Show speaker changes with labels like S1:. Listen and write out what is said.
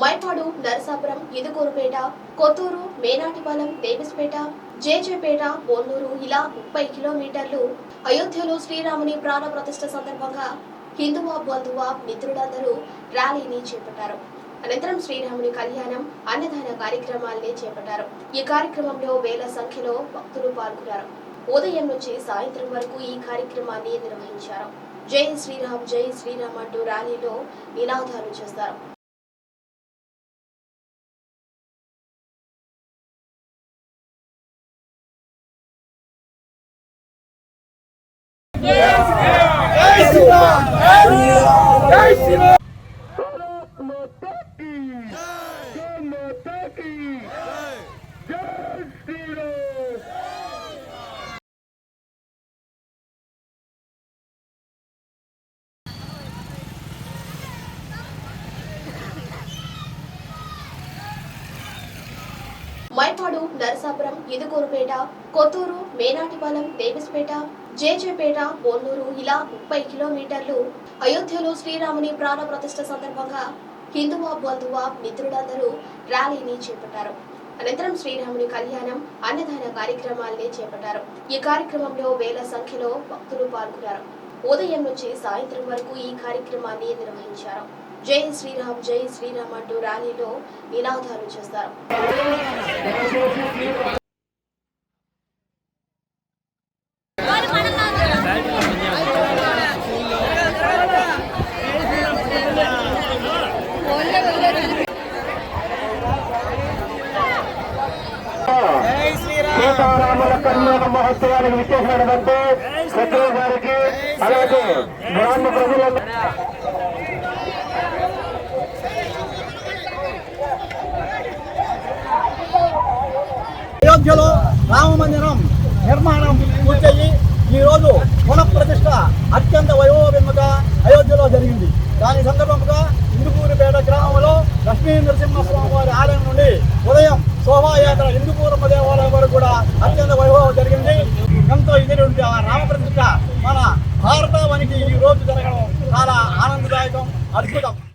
S1: మైపాడు నరసాపురం ఇదుకూరుపేట కొత్తూరు మేనాటిపాలెం దేవిస్పేట జేజేపేట బొన్నూరు ఇలా ముప్పై కిలోమీటర్లు అయోధ్యలో శ్రీరాముని ప్రాణ ప్రతిష్ఠ సందర్భంగా హిందువా బంధువా మిత్రులందరూ ర్యాలీని చేపట్టారు. అనంతరం శ్రీరాముని కళ్యాణం అన్నదాన కార్యక్రమాల్ని చేపట్టారు. ఈ కార్యక్రమంలో వేల సంఖ్యలో భక్తులు పాల్గొన్నారు. ఉదయం నుంచి సాయంత్రం వరకు ఈ కార్యక్రమాన్ని నిర్వహించారు. జై శ్రీరామ్ జై శ్రీరామ్ అంటూ ర్యాలీలో నినాదాలు చేస్తారు. É isso, ensinar! É isso, ensinar! É isso, ensinar! Mypadu Narasapuram ఇదుకూరుపేట Kotturu మేనాటిపాలెం దేవిస్పేట జేజేపేట బొన్నూరు ఇలా ముప్పై కిలోమీటర్లు అయోధ్యలో శ్రీరాముని ప్రాణ ప్రతిష్ఠ సందర్భంగా హిందువా బంధువా మిత్రులందరూ ర్యాలీని చేపట్టారు. అనంతరం శ్రీరాముని కళ్యాణం అన్నదాన కార్యక్రమాల్ని చేపట్టారు. ఈ కార్యక్రమంలో వేల సంఖ్యలో భక్తులు పాల్గొన్నారు. ఉదయం నుంచి సాయంత్రం వరకు ఈ కార్యక్రమాన్ని నిర్వహించారు. జై శ్రీరామ్ జై శ్రీరామ్ అంటూ ర్యాలీలో నినాదాలు చేస్తారు.
S2: సీతారాముల కళ్యాణ మహోత్సవానికి విచ్చేసినటువంటి సచివ గారికి అలాగే గ్రామ ప్రజల
S3: అయోధ్యలో రామ మందిరం నిర్మాణం పూర్తయి ఈ రోజు పునఃప్రతిష్ఠ అత్యంత వైభవంగా అయోధ్యలో జరిగింది. దాని సందర్భంగా ఇందుకూరుపేట గ్రామంలో లక్ష్మీ నరసింహస్వామి వారి ఆలయం నుండి ఉదయం శోభాయాత్ర ఇందుకూరమ్మ దేవాలయం